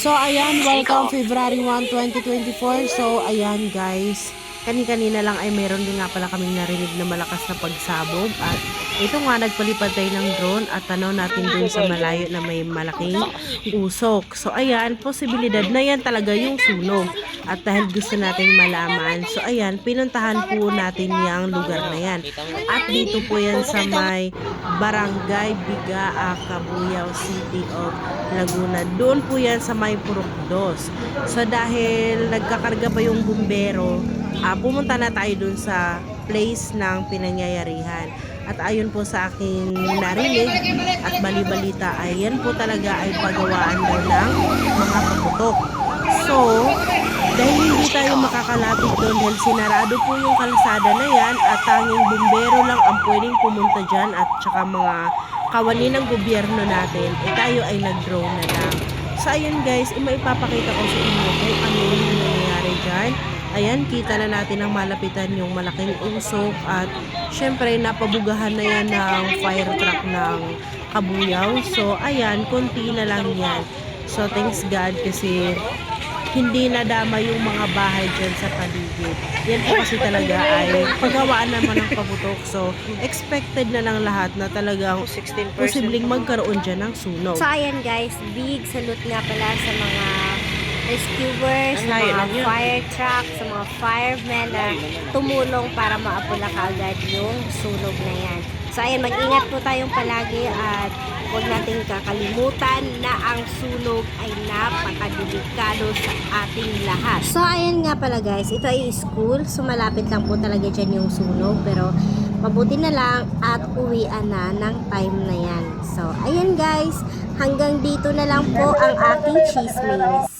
So, ayan, welcome February 1, 2024. So, ayan guys, kani-kanina lang ay meron din nga pala kaming narinig na malakas na pagsabog at ito nga nagpalipad tayo ng drone at tanaw natin dun sa malayo na may malaking usok. So, ayan, posibilidad na yan talaga yung sunog at dahil gusto natin malaman. So, ayan, pinuntahan po natin yung lugar na yan. At dito po yan sa may Barangay Bigaa, Cabuyao City of Laguna. Doon po yan sa may Purok 2. So dahil nagkakarga pa yung bumbero, ah, pumunta na tayo doon sa place ng pinangyayarihan. At ayon po sa aking narinig at balibalita ay yan po talaga ay pagawaan daw ng mga kaputok. So, dahil hindi tayo makakalapit doon dahil sinarado po yung kalsada na yan at tanging bumbero lang ang pwedeng pumunta dyan at saka mga kawani ng gobyerno natin, eh tayo ay nag-drone na lang. So ayun guys, maipapakita ko sa inyo kung ano yung nangyayari dyan. Ayan, kita na natin ang malapitan yung malaking usok at syempre napabugahan na yan ng fire truck ng Kabuyaw. So ayan, konti na lang yan. So thanks God kasi hindi nadama yung mga bahay dyan sa paligid. Yan po kasi talaga ay paggawaan naman ng paputok. So, expected na lang lahat na talagang posibleng magkaroon dyan ng sunog. So ayan guys, big salute nga pala sa mga rescuers, sa mga fire truck, sa mga firemen na tumulong para maapula kaagad yung sunog na yan. So ayan, mag-ingat po tayong palagi at huwag nating kakalimutan na ang sunog ay napakadelikado sa ating lahat. So ayan nga pala guys, ito ay school. So malapit lang po talaga dyan yung sunog pero mabuti na lang at uwian na ng time na yan. So ayan guys, hanggang dito na lang po ang aking chismis.